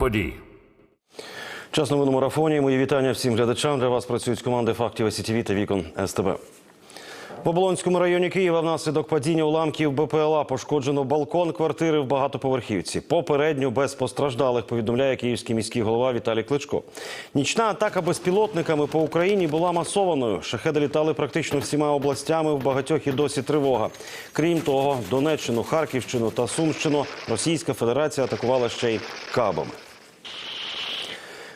подій. Час новин у марафоні. Мої вітання всім глядачам. Для вас працюють команди фактів СІТВ та вікон СТБ. В Оболонському районі Києва внаслідок падіння уламків БПЛА пошкоджено балкон квартири в багатоповерхівці. Попередньо без постраждалих повідомляє київський міський голова Віталій Кличко. Нічна атака безпілотниками по Україні була масованою. Шахеди літали практично всіма областями. В багатьох і досі тривога. Крім того, Донеччину, Харківщину та Сумщину Російська Федерація атакувала ще й кабами.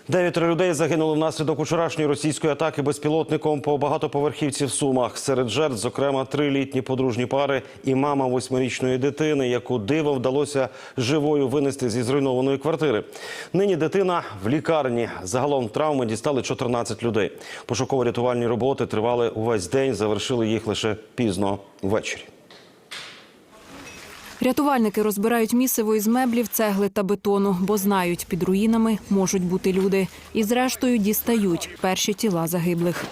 Дев'ятеро людей загинули внаслідок вчорашньої російської атаки безпілотником по багатоповерхівці в Сумах. Серед жертв, зокрема, три літні подружні пари і мама восьмирічної дитини, яку диво вдалося живою винести зі зруйнованої квартири. Нині дитина в лікарні. Загалом травми дістали 14 людей. Пошуково-рятувальні роботи тривали увесь день. Завершили їх лише пізно ввечері. Рятувальники розбирають місиво із меблів, цегли та бетону, бо знають, під руїнами можуть бути люди. І зрештою дістають перші тіла загиблих.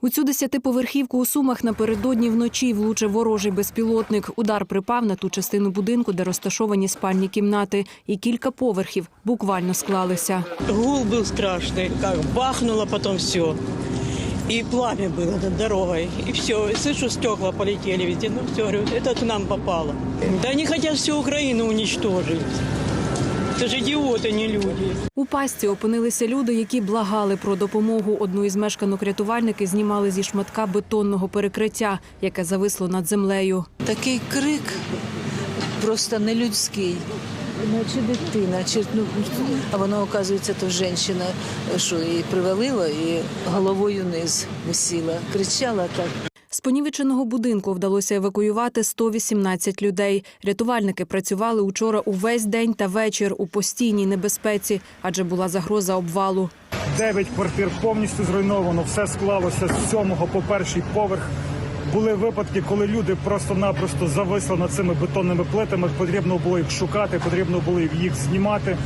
У цю десятиповерхівку у Сумах напередодні вночі влучив ворожий безпілотник. Удар припав на ту частину будинку, де розташовані спальні кімнати, і кілька поверхів буквально склалися. Гул был страшный, как бахнуло потом все. И пламя было над дорогой. И все, слышу, стекла полетели везде. Ну все, говорю, это к нам попало. Да они хотят всю Украину уничтожить. Это же идиоты, не люди. У пастці опинилися люди, які благали про допомогу. Одну із мешканок рятувальники знімали зі шматка бетонного перекриття, яке зависло над землею. Такий крик просто нелюдський. Ну, чи дитина, чи ну а воно оказується, то жінка, що її привалило і головою вниз висіла, кричала так. З понівеченого будинку вдалося евакуювати 118 людей. Рятувальники працювали учора увесь день та вечір у постійній небезпеці, адже була загроза обвалу. Дев'ять квартир повністю зруйновано. Все склалося з сьомого по перший поверх. Були випадки, коли люди просто-напросто зависли над цими бетонними плитами. Потрібно було їх шукати, потрібно було їх знімати.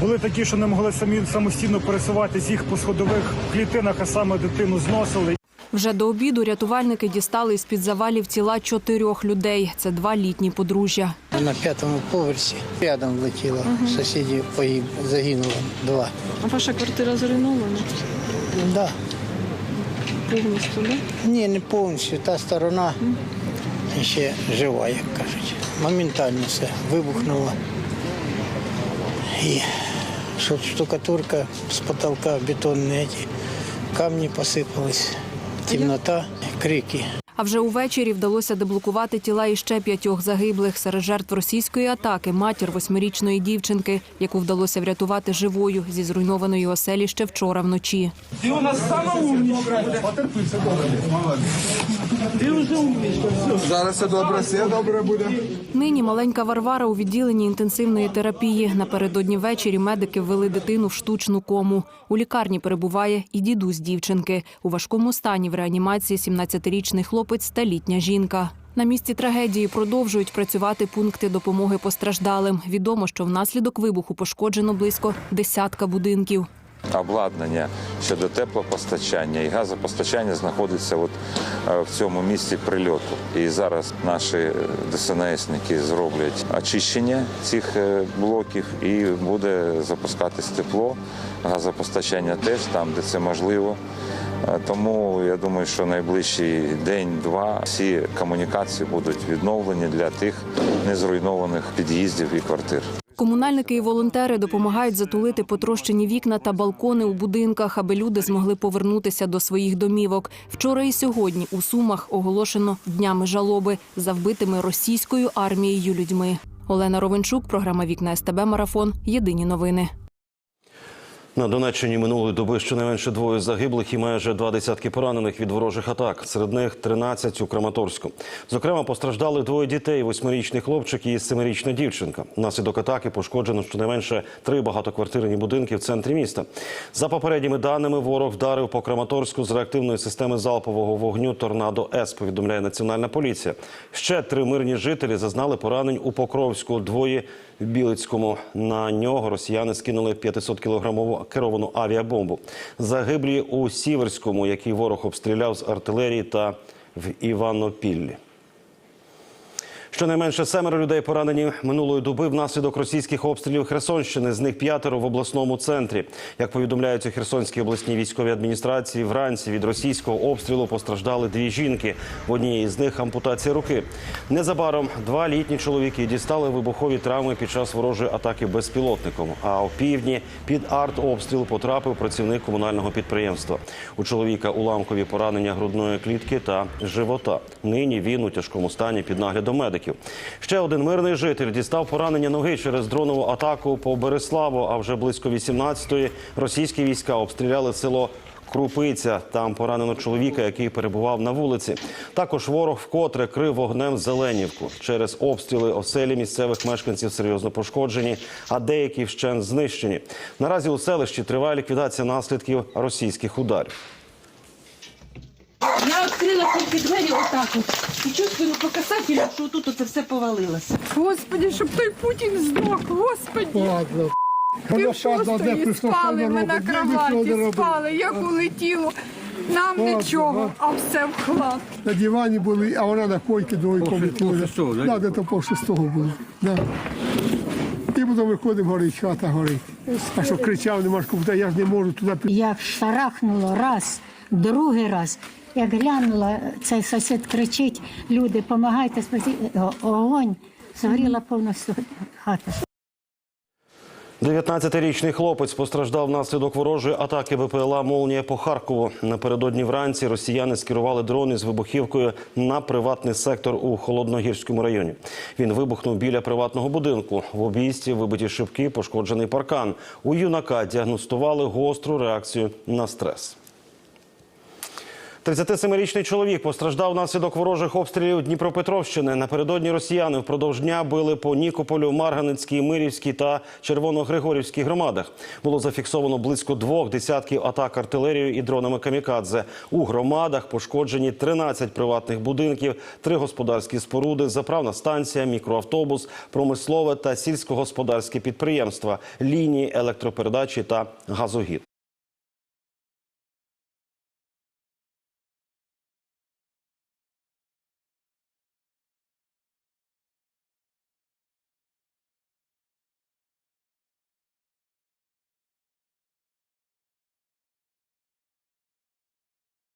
Були такі, що не могли самі самостійно пересуватись їх по сходових клітинах, а саме дитину зносили. Вже до обіду рятувальники дістали з під завалів тіла чотирьох людей. Це два літні подружжя. На п'ятому поверсі рядом влетіло. Сусідів погиб, загинуло два. А ваша квартира зруйнована Да. повністю, да? Ні, не повністю. Та сторона ще жива, як кажуть. Моментально все вибухнуло. І що штукатурка з потолка, бетонні ці камні посипались, темнота, крики. А вже увечері вдалося деблокувати тіла іще п'ятьох загиблих серед жертв російської атаки. Матір восьмирічної дівчинки, яку вдалося врятувати живою зі зруйнованої оселі ще вчора вночі. Зараз все добре, все добре буде. Нині маленька Варвара у відділенні інтенсивної терапії. Напередодні ввечері медики ввели дитину в штучну кому. У лікарні перебуває і дідусь дівчинки. У важкому стані в реанімації 17-річний хлопець та літня жінка. На місці трагедії продовжують працювати пункти допомоги постраждалим. Відомо, що внаслідок вибуху пошкоджено близько десятка будинків. обладнання щодо теплопостачання і газопостачання знаходиться от е, в цьому місці прильоту. І зараз наші е, ДСНСники зроблять очищення цих е, блоків і буде запускатись тепло, газопостачання теж там, де це можливо. Е, Тому я думаю, що найближчий день-два всі комунікації будуть відновлені для тих незруйнованих під'їздів і квартир. Комунальники і волонтери допомагають затулити потрощені вікна та балкони у будинках, аби люди змогли повернутися до своїх домівок. Вчора і сьогодні у Сумах оголошено днями жалоби за вбитими російською армією людьми. Олена Ровенчук, програма Вікна СТБ Марафон. Єдині новини. На Донеччині минулої доби щонайменше двоє загиблих і майже два десятки поранених від ворожих атак. Серед них 13 у Краматорську. Зокрема, постраждали двоє дітей: восьмирічний хлопчик і семирічна дівчинка. Внаслідок атаки пошкоджено щонайменше три багатоквартирні будинки в центрі міста. За попередніми даними, ворог вдарив по Краматорську з реактивної системи залпового вогню Торнадо С. Повідомляє національна поліція. Ще три мирні жителі зазнали поранень у Покровську. Двоє в Білицькому. На нього росіяни скинули 500 кілограмову керовану авіабомбу. Загиблі у Сіверському, який ворог обстріляв з артилерії та в Іванопіллі. Щонайменше семеро людей поранені минулої доби внаслідок російських обстрілів Херсонщини. З них п'ятеро в обласному центрі. Як повідомляють у Херсонській обласній військовій адміністрації, вранці від російського обстрілу постраждали дві жінки. В одній з них ампутація руки. Незабаром два літні чоловіки дістали вибухові травми під час ворожої атаки безпілотником. А о півдні під артобстріл потрапив працівник комунального підприємства. У чоловіка уламкові поранення грудної клітки та живота. Нині він у тяжкому стані під наглядом медиків. Ще один мирний житель дістав поранення ноги через дронову атаку по Береславу. А вже близько 18-ї російські війська обстріляли село. Крупиця там поранено чоловіка, який перебував на вулиці. Також ворог вкотре крив вогнем Зеленівку. Через обстріли оселі місцевих мешканців серйозно пошкоджені, а деякі вщент знищені. Наразі у селищі триває ліквідація наслідків російських ударів. Я відкрила тільки двері отак от. І чувствую по касателю, що тут оце все повалилося. Господи, щоб той Путін здох, господи. Пів шостої спали ми на кроваті, спали, як улетіло. Нам нічого, а все в хлад. На дивані були, а вона на койці другої комнаті. була. Да, де то пол шестого було. Да. І потім виходимо, горить, хата горить. А що кричав, не можеш купити, я ж не можу туди піти. Як шарахнуло раз, другий раз. Як глянула, цей сусід кричить, люди, допомагайте, спасіть. Огонь, згоріла повністю хата. 19-річний хлопець постраждав внаслідок ворожої атаки БПЛА «Молнія» по Харкову. Напередодні вранці росіяни скерували дрони з вибухівкою на приватний сектор у Холодногірському районі. Він вибухнув біля приватного будинку. В обійсті вибиті шибки, пошкоджений паркан. У юнака діагностували гостру реакцію на стрес. 37-річний чоловік постраждав внаслідок ворожих обстрілів Дніпропетровщини. Напередодні росіяни впродовж дня били по Нікополю, Марганецькій, Мирівській та Червоногригорівській громадах. Було зафіксовано близько двох десятків атак артилерією і дронами камікадзе. У громадах пошкоджені 13 приватних будинків, три господарські споруди, заправна станція, мікроавтобус, промислове та сільськогосподарське підприємства, лінії електропередачі та газогід.